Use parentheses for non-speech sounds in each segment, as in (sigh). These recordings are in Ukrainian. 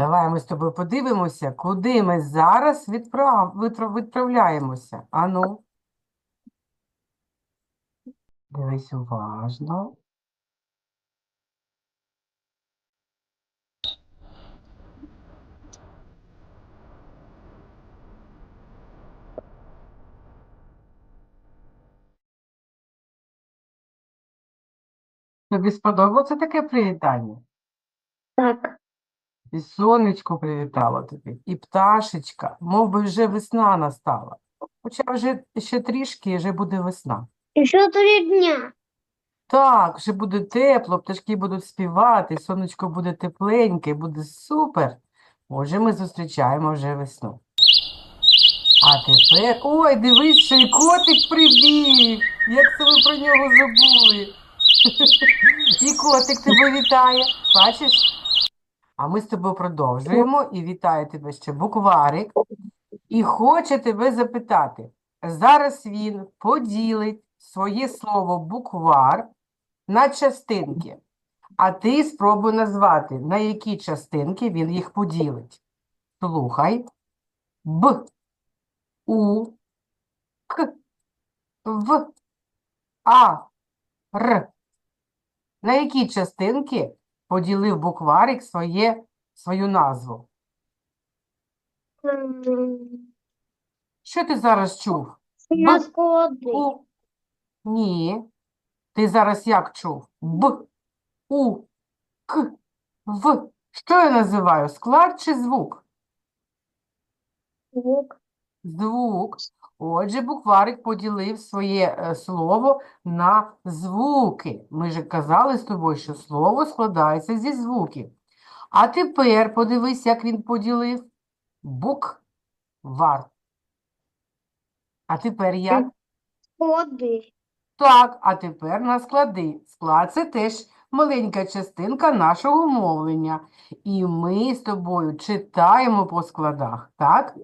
Давай ми з тобою подивимося, куди ми зараз відправ... відправляємося. Ану. Дивись уважно. Тобі сподобалося таке привітання? Так, І сонечко привітало тобі, і пташечка, мов би вже весна настала. Хоча вже ще трішки, і вже буде весна. еще три дня. Так, вже буде тепло, пташки будуть співати, сонечко буде тепленьке, буде супер. Отже, ми зустрічаємо вже весну. А тепер, ой, дивись, що і котик прибіг. Як це ви про нього забули? (laughs) І котик тебе вітає, бачиш? А ми з тобою продовжуємо і вітає тебе ще букварик. І хоче тебе запитати. Зараз він поділить своє слово буквар на частинки. А ти спробуй назвати, на які частинки він їх поділить. Слухай. Б, У, К, В, А, Р. На які частинки поділив букварик своє, свою назву? Що ти зараз чув? У. Ні. Ти зараз як чув? Б, У, К, В. Що я називаю? Склад чи звук? Звук. Звук. Отже, букварик поділив своє е, слово на звуки. Ми ж казали з тобою, що слово складається зі звуків. А тепер подивись, як він поділив. Буквар. А тепер як? Склади. Так, а тепер на склади. Склад – це теж маленька частинка нашого мовлення. І ми з тобою читаємо по складах, так?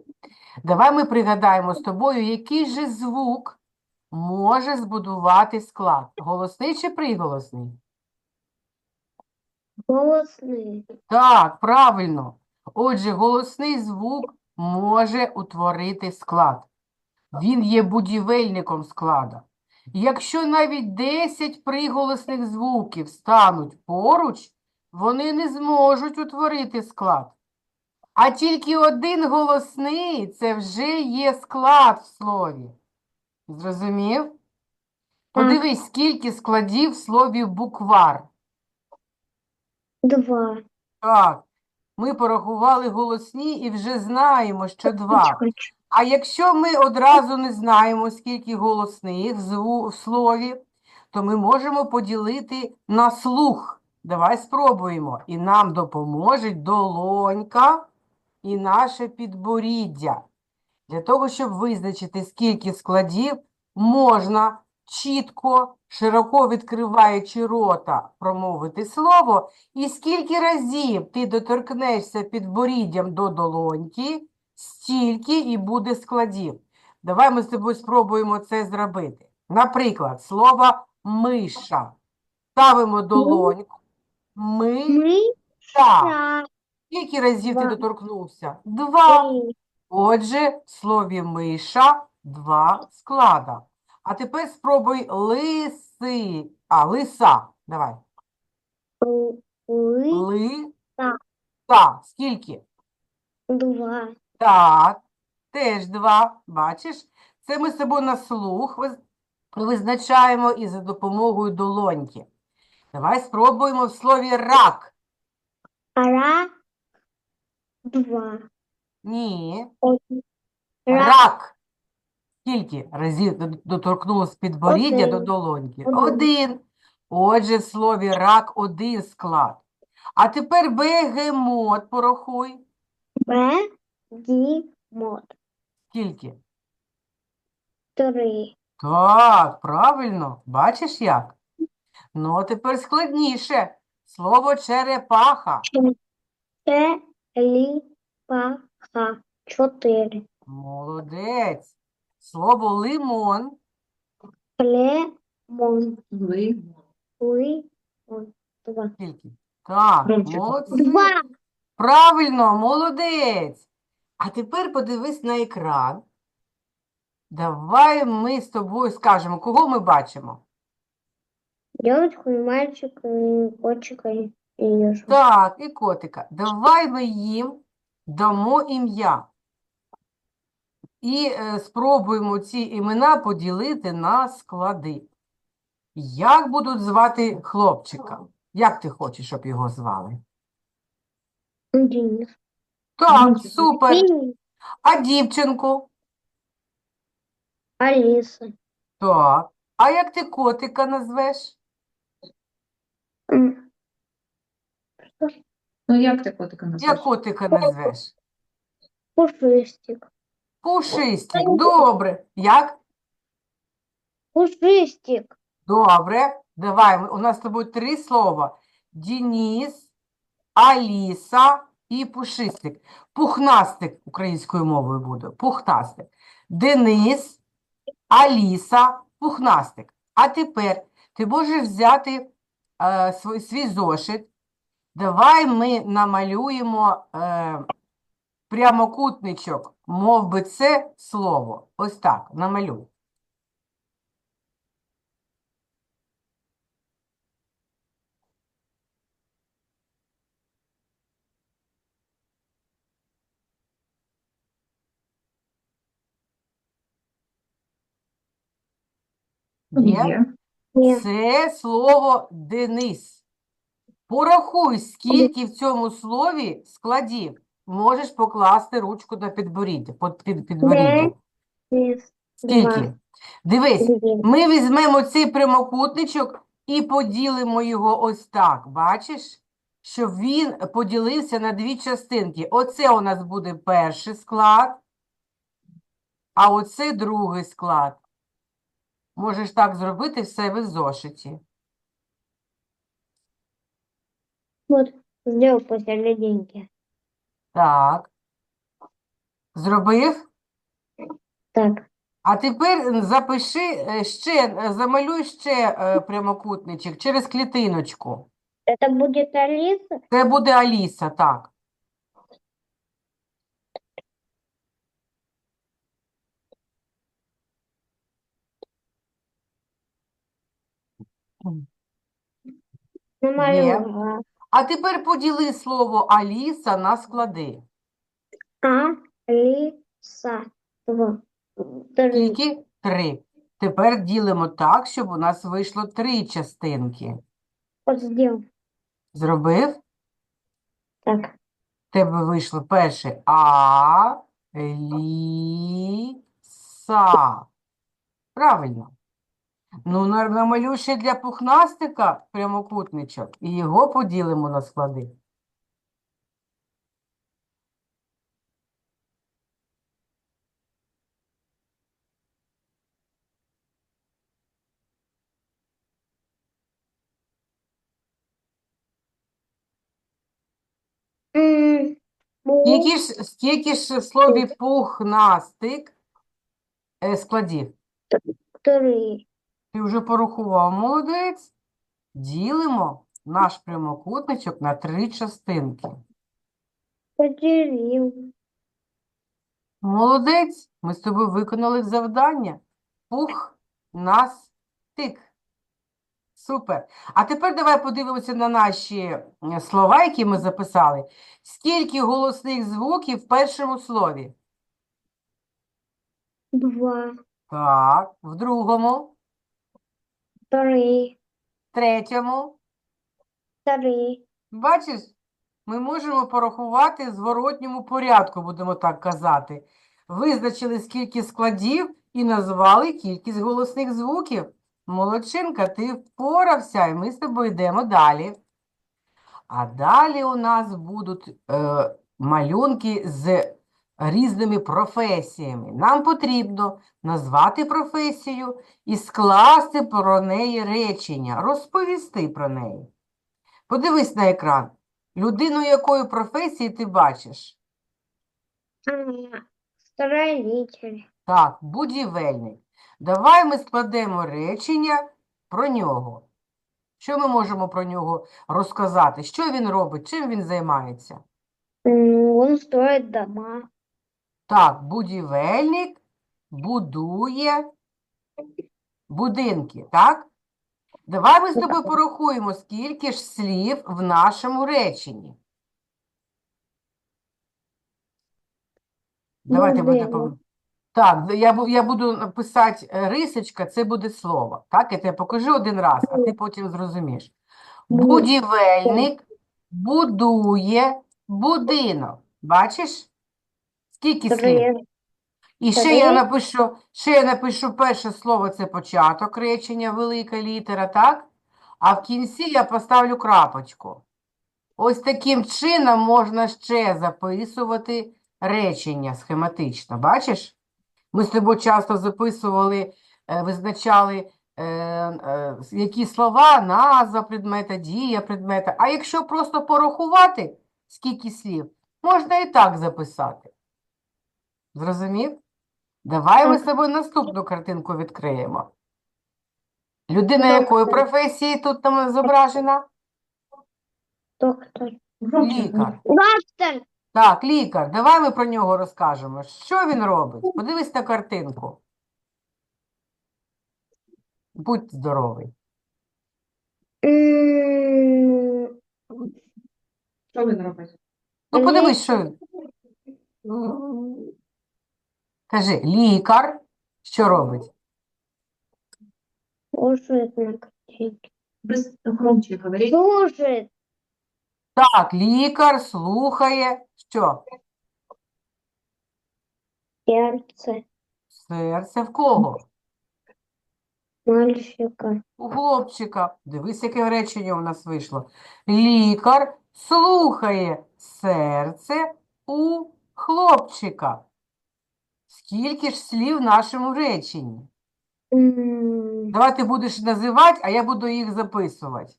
Давай ми пригадаємо з тобою, який же звук може збудувати склад. Голосний чи приголосний? Голосний. Так, правильно. Отже, голосний звук може утворити склад. Він є будівельником склада. Якщо навіть 10 приголосних звуків стануть поруч, вони не зможуть утворити склад. А тільки один голосний – це вже є склад в слові. Зрозумів? Подивись, скільки складів в слові буквар. Два. Так, ми порахували голосні і вже знаємо, що два. А якщо ми одразу не знаємо, скільки голосних в слові, то ми можемо поділити на слух. Давай спробуємо. І нам допоможуть долонька і наше підборіддя. Для того, щоб визначити, скільки складів можна чітко, широко відкриваючи рота, промовити слово, і скільки разів ти доторкнешся підборіддям до долоньки, стільки і буде складів. Давай ми з тобою спробуємо це зробити. Наприклад, слово миша. Ставимо долоньку. Ми. Скільки разів ти Два. доторкнувся? Два. Отже, в слові миша два склада. А тепер спробуй лиси. А, лиса. Давай. Ли. Ли. Та. Та. Скільки? Два. Так. Теж два. Бачиш? Це ми з собою на слух виз- визначаємо і за допомогою долоньки. Давай спробуємо в слові рак. Ра. Два. Ні. Один. Ра. Рак. Скільки разів до- доторкнулось підборіддя до долоньки? Один. Один. Отже, в слові рак один склад. А тепер бегемот порахуй. Б. Ді. Мот. Скільки? Три. Так, правильно. Бачиш як? Ну, а тепер складніше. Слово черепаха. Ч. Лі. Па. Чотири. Молодець. Слово лимон. Лемон. Ви Ли. Два. Скільки? Так, молодці. Два. Правильно, молодець. А тепер подивись на екран. Давай ми з тобою скажемо, кого ми бачимо. И мальчика, и котика, и и. Так, і котика. Давай ми їм дамо ім'я. І е, спробуємо ці імена поділити на склади. Як будуть звати хлопчика? Як ти хочеш, щоб його звали? Денис. Так, супер. А дівчинку? Алиса. Так. А як ти котика назвеш? М, Ну, як ти котика Як назвеш? котика назвеш? Пушистик. Пушистик. Добре. Як? Пушистик. Добре. Давай, ми- у нас з тобою три слова. Дініс, Аліса і Пушистик. Пухнастик українською мовою буде. Пухнастик. Денис, Аліса, Пухнастик. А тепер ти можеш взяти е, свій, свій зошит. Давай ми намалюємо е, прямокутничок, мов би це слово. Ось так, намалюй. Є? Є. Це слово Денис. Порахуй, скільки в цьому слові складів. Можеш покласти ручку на підборіддя, під, під, підборіддя. Скільки? Дивись, ми візьмемо цей прямокутничок і поділимо його ось так. Бачиш? Щоб він поділився на дві частинки. Оце у нас буде перший склад, а оце другий склад. Можеш так зробити в себе в зошиті. Вот. Сделал посерединке. Так. Зробив? Так. А тепер запиши е, ще, е, замалюй ще е, прямокутничок через клітиночку. Это будет Алиса? Це буде Аліса, так. Намалевала. А тепер поділи слово Аліса на склади. Алиса. Два. Три. Скільки? Три. Тепер ділимо так, щоб у нас вийшло три частинки. Сделал. Зробив? Так. Тебе вийшло перше А, Ліса. Правильно. Ну, на- намалюй ще для пухнастика прямокутничок і його поділимо на склади. Скільки ж, скільки ж в слові пухнастик е, складів? Три. Ти вже порахував, молодець. Ділимо наш прямокутничок на три частинки. Поделил. Молодець, ми з тобою виконали завдання. Пух, нас, тик. Супер. А тепер давай подивимося на наші е, слова, які ми записали. Скільки голосних звуків в першому слові? Два. Так, в другому, Три. третьому. Три. Бачиш, ми можемо порахувати в зворотньому порядку, будемо так казати. Визначили, скільки складів і назвали кількість голосних звуків. Молодчинка, ти впорався, і ми з тобою йдемо далі. А далі у нас будуть е, малюнки з різними професіями. Нам потрібно назвати професію і скласти про неї речення, розповісти про неї. Подивись на екран. Людину якої професії ти бачиш? А, Строитель. Так, будівельник. Давай ми складемо речення про нього. Що ми можемо про нього розказати? Що він робить? Чим він займається? М, Он строит дома. Так, будівельник будує будинки, так? Давай ми з тобою порахуємо, скільки ж слів в нашому реченні. Давайте будемо. Так, я, я буду писати е, рисочка, це буде слово. Так, я тебе покажу один раз, а ти потім зрозумієш. Будівельник будує будинок. Бачиш? Скільки слів? Три. І ще я Три. напишу, ще я напишу перше слово це початок речення, велика літера, так? А в кінці я поставлю крапочку. Ось таким чином можна ще записувати речення схематично. Бачиш? Ми з тобою часто записували, е, визначали, е, е, які слова, назва предмета, дія предмета. А якщо просто порахувати, скільки слів, можна і так записати. Зрозумів? Давай ми з тобою наступну картинку відкриємо. Людина якої професії тут там зображена? Доктор. Лікар. Доктор. Так, лікар. Давай ми про нього розкажемо. Що він робить? Подивись на картинку. Будь здоровий. Що він робить? Ну, подивись, що він. Кажи, лікар. Що робить? Слушает на картинке. Без громче говорить. Слушает. Так, лікар слухає. Що? Сердце Серце в кого? мальчика. У хлопчика. Дивись, яке речення у нас вийшло. Лікар слухає серце у хлопчика. Скільки ж слів в нашому реченні? Давай ти будеш називати, а я буду їх записувати.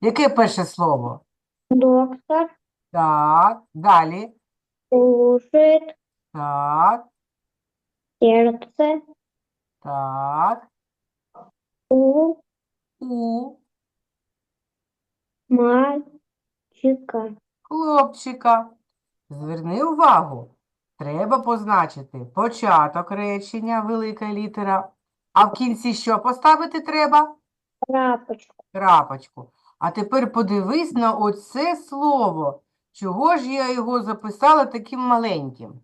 Яке перше слово? Доктор Так, далі. слушает Так, сердце так. у У мальчика. хлопчика. Зверни увагу. Треба позначити початок речення, велика літера. А в кінці що поставити треба? Крапочку. Крапочку. А тепер подивись на оце слово. Чого ж я його записала таким маленьким?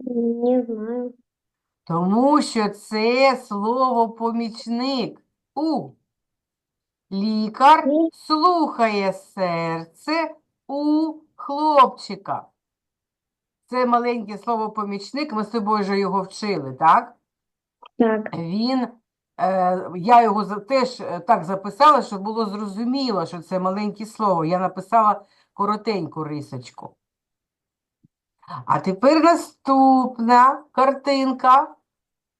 Не знаю. Тому що це слово помічник. У. Лікар слухає серце у хлопчика. Це маленьке слово помічник, ми з тобою вже його вчили, так? Так. Він, е, я його за- теж е, так записала, щоб було зрозуміло, що це маленьке слово. Я написала коротеньку рисочку. А тепер наступна картинка.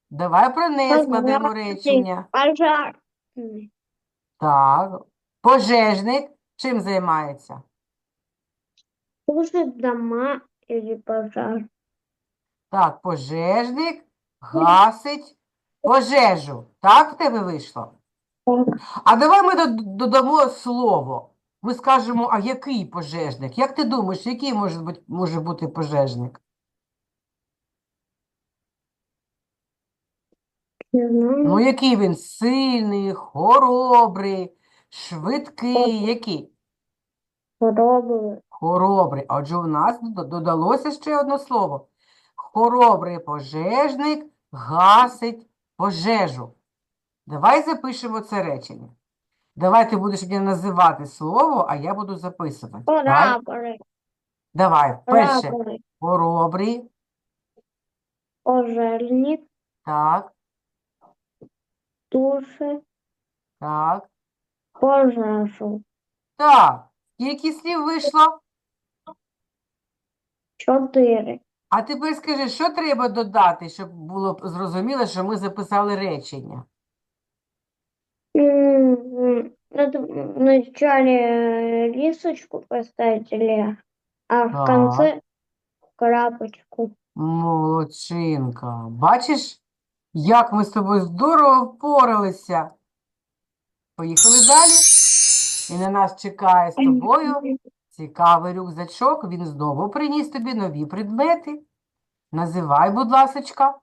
Давай про неї складемо речення. Пожар. Так. Пожежник чим займається? Слушает дома или пожар. Так, пожежник гасить пожежу. Так в тебе вийшло? А давай ми додамо слово. Ми скажемо, а який пожежник? Як ти думаєш, який може бути, може бути пожежник? Не знаю. Ну, який він? Сильний, хоробрий, швидкий, який? Пробую. Хоробрий. Отже, у нас додалося ще одне слово. Хоробрий пожежник гасить пожежу. Давай запишемо це речення. Давай ти будеш мені називати слово, а я буду записувати. Давай. Давай. Перше. Хоробрий. Пожежник. Так, Тушить так, пожежу. так. Скільки слів вийшло? Чотири. А тепер скажи, що треба додати, щоб було б зрозуміло, що ми записали речення? М, Надо вначале э, рисочку поставить а в Так. конце крапочку. Молодчинка. Бачиш, як ми з тобою здорово впоралися. Поїхали далі. І на нас чекає з тобою Цікавий рюкзачок, він знову приніс тобі нові предмети. Називай, будь ласочка.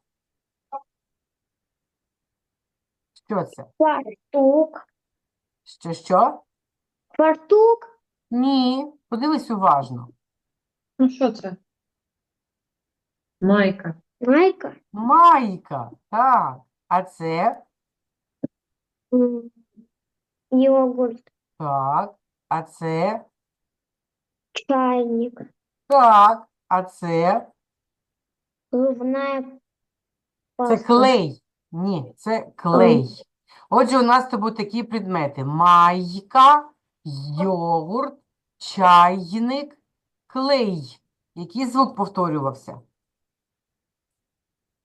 Що це? Фартук. Що, що? Фартук. Ні, подивись уважно. Ну що це? Майка. Майка. Майка, так. А це? Йогурт. Так. А це? Чайник. Так. А це? Зубная Це паста. клей. Ні, це клей. Отже, у нас з тобою такі предмети. Майка, йогурт, чайник, клей. Який звук повторювався?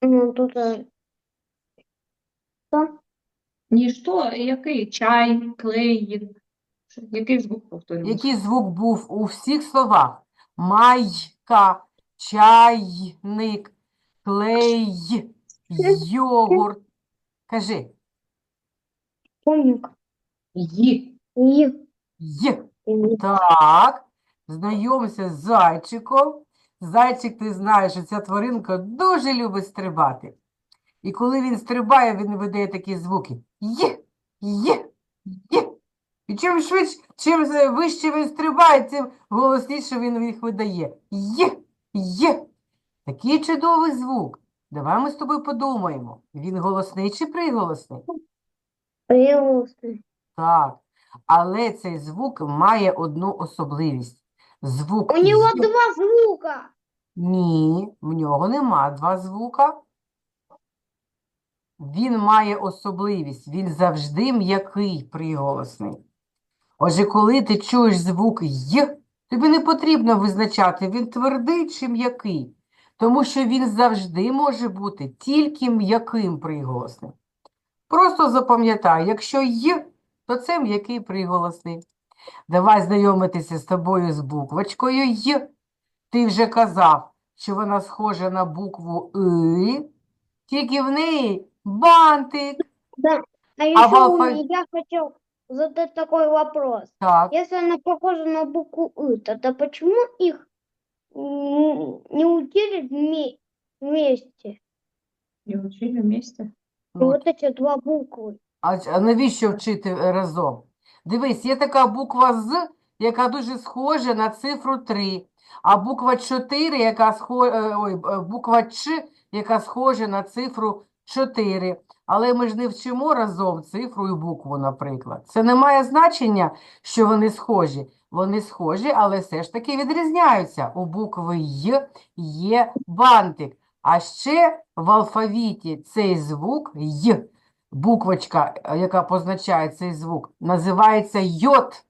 Ну, тут е. Ні, що, який? Чай, клей. Який звук повторювався? Який звук був у всіх словах? Майка, чайник, клей, йогурт. Кажи. Помник. Ї. Й. Й. Й. Так, знайомся з зайчиком. Зайчик, ти знаєш, що ця тваринка дуже любить стрибати. І коли він стрибає, він видає такі звуки. Є, є, є. І чим швидше, чим вище він стрибає, тим голосніше він їх видає. Є, є. Такий чудовий звук. Давай ми з тобою подумаємо. Він голосний чи приголосний? Приусний. Так, але цей звук має одну особливість. Звук У него «й». два звука. Ні, в нього нема два звука. Він має особливість, він завжди м'який приголосний. Отже, коли ти чуєш звук «й», тобі не потрібно визначати, він твердий чи м'який, тому що він завжди може бути тільки м'яким приголосним. Просто запам'ятай, якщо «й», то це м'який приголосний. Давай знайомитися з тобою з буквочкою «й». Ти вже казав, що вона схожа на букву «и», тільки в неї бантик. Да. А у я хотел задать такой вопрос. Так, Если она похожа на букву «ы», тогда почему их м, не учили вме- вместе? І учили вместе. ну, Вот эти два буквы. а, ч- а навіщо вчити е, разом? Дивись, є така буква «з», яка дуже схожа на цифру 3, а буква 4, яка схо... е, ой, е, буква «ч», яка схожа на цифру 4. Але ми ж не вчимо разом цифру і букву, наприклад. Це не має значення, що вони схожі. Вони схожі, але все ж таки відрізняються. У букви «й» є бантик. А ще в алфавіті цей звук «й», буквочка, е, яка позначає цей звук, називається йод.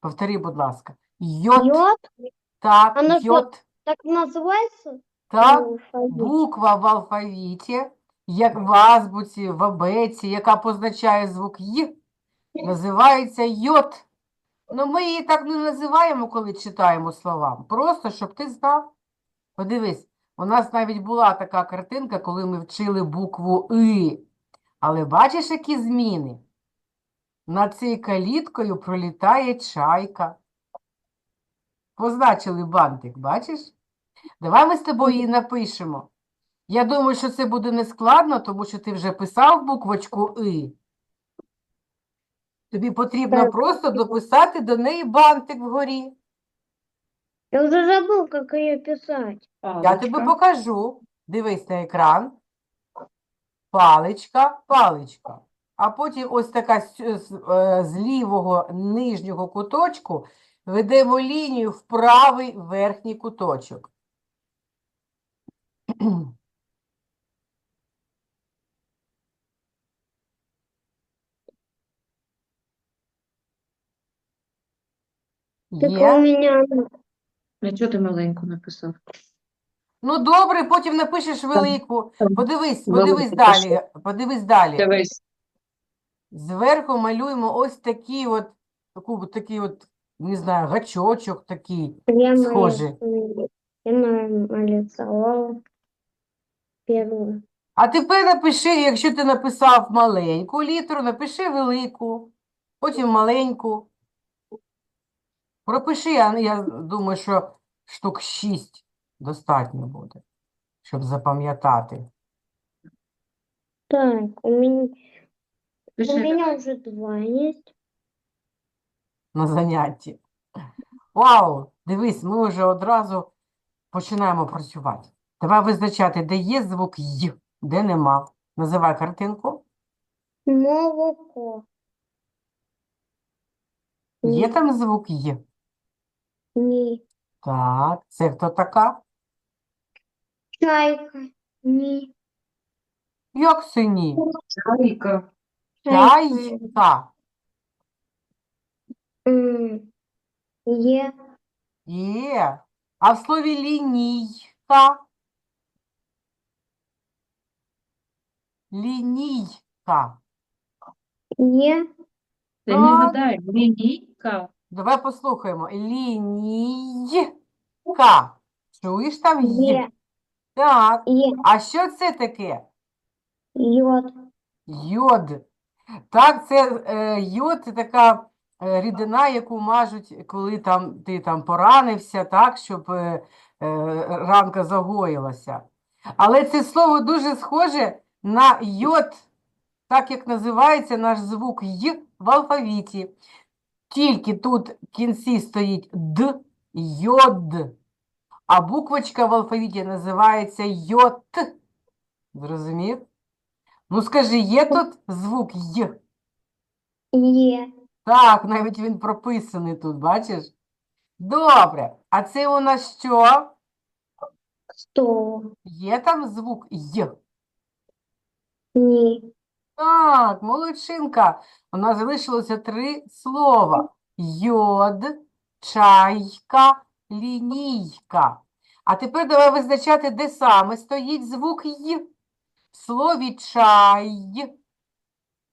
Повтори, будь ласка. Йод, Йод? так, йод, так называется? так. Буква в алфавіті, як в азбуці, в абеці, яка позначає звук «й», називається йод. Ну, ми її так не називаємо, коли читаємо слова. Просто, щоб ти знав. Подивись, у нас навіть була така картинка, коли ми вчили букву «и». Але бачиш, які зміни? Над цією каліткою пролітає чайка. Позначили бантик, бачиш? Давай ми з тобою її напишемо. Я думаю, що це буде нескладно, тому що ти вже писав буквочку «и». Тобі потрібно Так. просто дописати до неї бантик вгорі. Я уже забыл, как ее писать. Я тобі покажу. Дивись на екран. Паличка, паличка. А потім ось така з, з, е, з лівого нижнього куточку ведемо лінію в правий верхній куточок. (clears throat) Так Є? у меня А чого ти маленьку написав? Ну, добре, потім напишеш велику. там Подивись, велику подивись пишу. далі. Подивись далі. Дивись. Зверху малюємо ось такий от, таку, от такий от, не знаю, гачочок такий. Схожи. нарис- я нарисовала первую. А тепер напиши, якщо ти написав маленьку літеру, напиши велику, потім маленьку. Пропиши, я, я думаю, що штук 6 достатньо буде, щоб запам'ятати Так, у меня, у меня уже два есть. на занятті. Вау! Дивись, ми вже одразу починаємо працювати. Давай визначати, де є звук Й, де нема. Називай картинку. Молоко. Є там звук Й? Не. Так, це хто така? Чайка. Не. Як сині? Чайка. Чайка. М, Е. Є. А в слові лінійка? Лінійка. Е. Ти не Так. гадай, лінійка. Давай послухаємо. Лінійка. Чуєш там Й? Е. Так. Е. А що це таке? Йод. Йод. Так, це е, йод це така е, рідина, яку мажуть, коли там, ти там поранився, так, щоб е, е, ранка загоїлася. Але це слово дуже схоже на йод, так як називається наш звук Й в алфавіті. Тільки тут в кінці стоїть Д, йод, а буквочка в алфавіті називається йот. Зрозумів? Ну скажи, є тут звук Й? Е. Так, навіть він прописаний тут, бачиш? Добре. А це у нас що? Стол. Є там звук Й? Не. Так, молодчинка. У нас залишилося три слова. Йод, чайка, лінійка. А тепер давай визначати, де саме стоїть звук Й. В слові чай.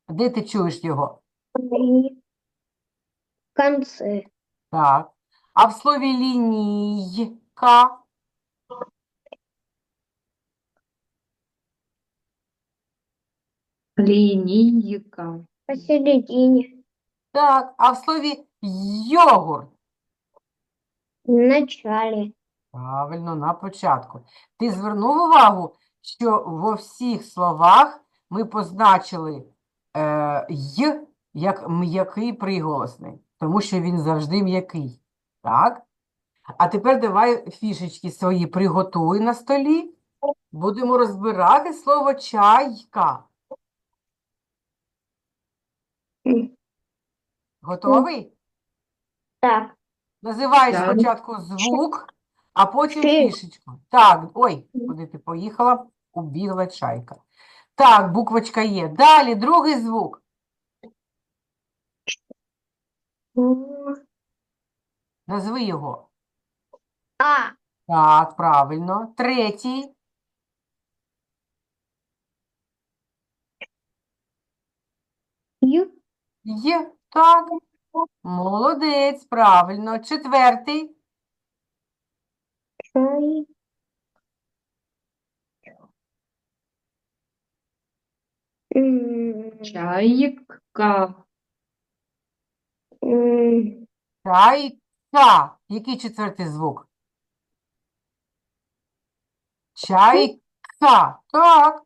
Де ти чуєш його? В конце. Так. А в слові лінійка? Лінійка. Посередине. Так. А в слові йогурт? В начале. Правильно, на початку. Ти звернув увагу, що во всіх словах ми позначили е, й як м'який приголосний, тому що він завжди м'який. Так? А тепер давай фішечки свої приготуй на столі. Будемо розбирати слово чайка. Готовий? Так. Називаєш Так. спочатку звук, а потім Ти. фішечку. Так, ой, куди ти поїхала? Убігла чайка. Так, буквочка є. Далі другий звук. Назви його. А. Так, правильно. Третій. Ю. Є. Так. Молодець, правильно. Четвертий. Чай. Чайка. Чайка. Який четвертий звук? Чайка. Так.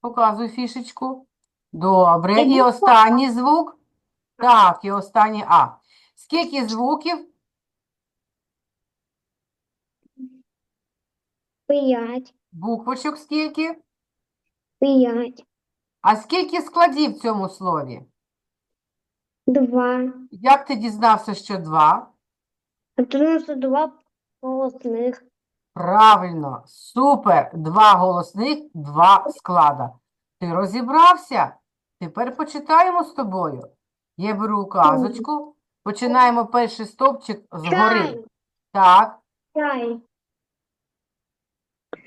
Показуй фішечку. Добре. І останній звук. Так, і останній А. Скільки звуків? Пять. Буквочок скільки? Пять. А скільки складів в цьому слові? Два. Як ти дізнався, що два? Потому что два полостных. Правильно, супер. Два голосних, два склада. Ти розібрався? Тепер почитаємо з тобою. Я беру указочку. Починаємо перший стовпчик згори. Чай. Так, Чай.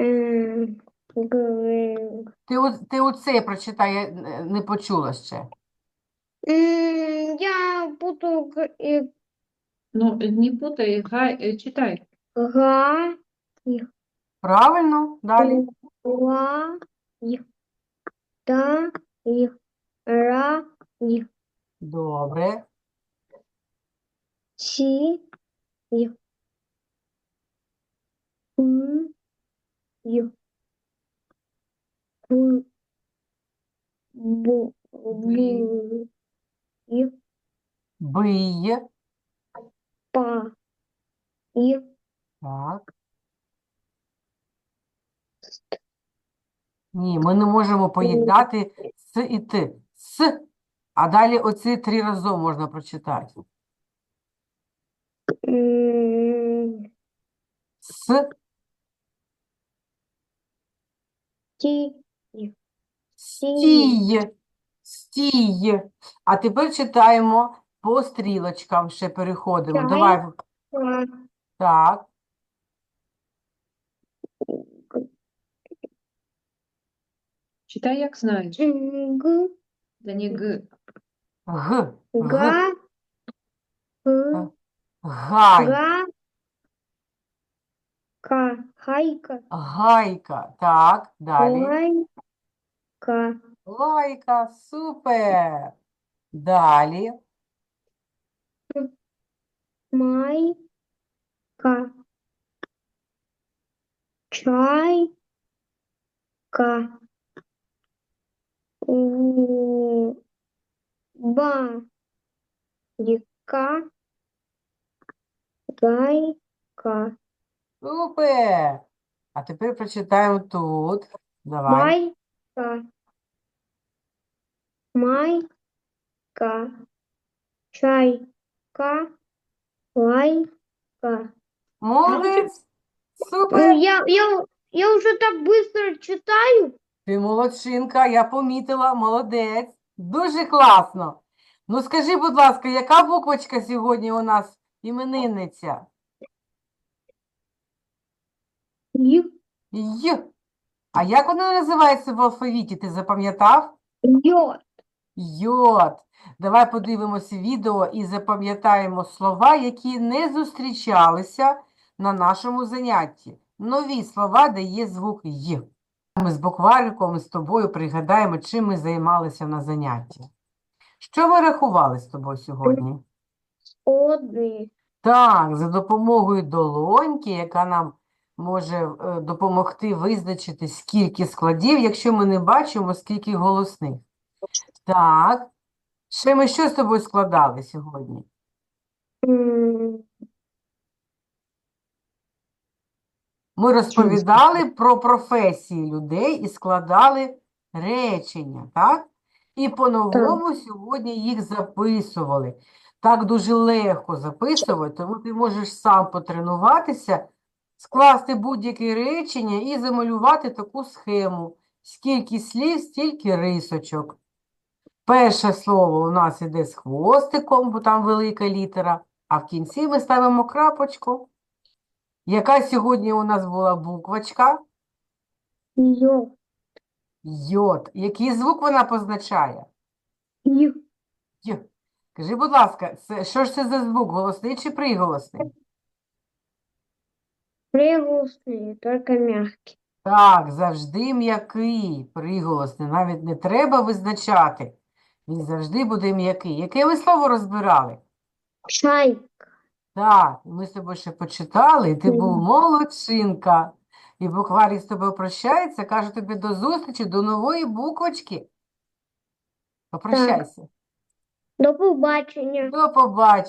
М, ти, у- ти оце прочитай, я е, не почула ще. М, Я буду г- Ну, не путай, гай, е, читай. га, Правильно? Далі. ла, и та, ра, и Добре. Сі. Й. М. П. Бу. Бу. Й. Бий. Па. Й. Так. Ні, ми не можемо поєднати с і т. С. А далі оці три разом можна прочитати. С, Ті. стій, стій. А тепер читаємо по стрілочкам, ще переходимо. Так. Давай. Так. Читай, як знаєш. Г. Да не г. Г. Г. Га. Г. Гай. Га. Ка. Хайка. Гайка. Так, далі. Лайка. Лайка. Супер. Далі. Майка. Чайка. У. Ба. Яка. Гайка. Супер. А тепер прочитаємо тут. Давай. Майка. Майка. Чайка. Лайка. Молодець. Ну, Супер. я, я, я уже так быстро читаю. Ти молодчинка, я помітила, молодець. Дуже класно. Ну скажи, будь ласка, яка буквочка сьогодні у нас іменинниця? Й. Й. А як вона називається в алфавіті? Ти запам'ятав? Йо. Йод. Давай подивимося відео і запам'ятаємо слова, які не зустрічалися на нашому занятті. Нові слова, де є звук Й. Ми з буквариком з тобою пригадаємо, чим ми займалися на занятті. Що ми рахували з тобою сьогодні? Оди. Так, за допомогою долоньки, яка нам може е, допомогти визначити, скільки складів, якщо ми не бачимо, скільки голосних. Так. Ще ми що з тобою складали сьогодні? М, Ми розповідали про професії людей і складали речення, так? І по-новому сьогодні їх записували. Так дуже легко записувати, тому ти можеш сам потренуватися, скласти будь-яке речення і замалювати таку схему. Скільки слів, стільки рисочок. Перше слово у нас іде з хвостиком, бо там велика літера, а в кінці ми ставимо крапочку. Яка сьогодні у нас була буквочка? Йо. Йод. Який звук вона позначає? Й. Й. Скажи, будь ласка, це, що ж це за звук? Голосний чи приголосний? Приголосные, только мягкие. Так, завжди м'який, приголосний. Навіть не треба визначати. Він завжди буде м'який. Яке ви слово розбирали? Чай. Так, ми з тобою ще почитали, і ти був молодчинка. І букварі з тобою прощається, каже тобі до зустрічі, до нової буквочки. Попрощайся. До побачення. До побачення.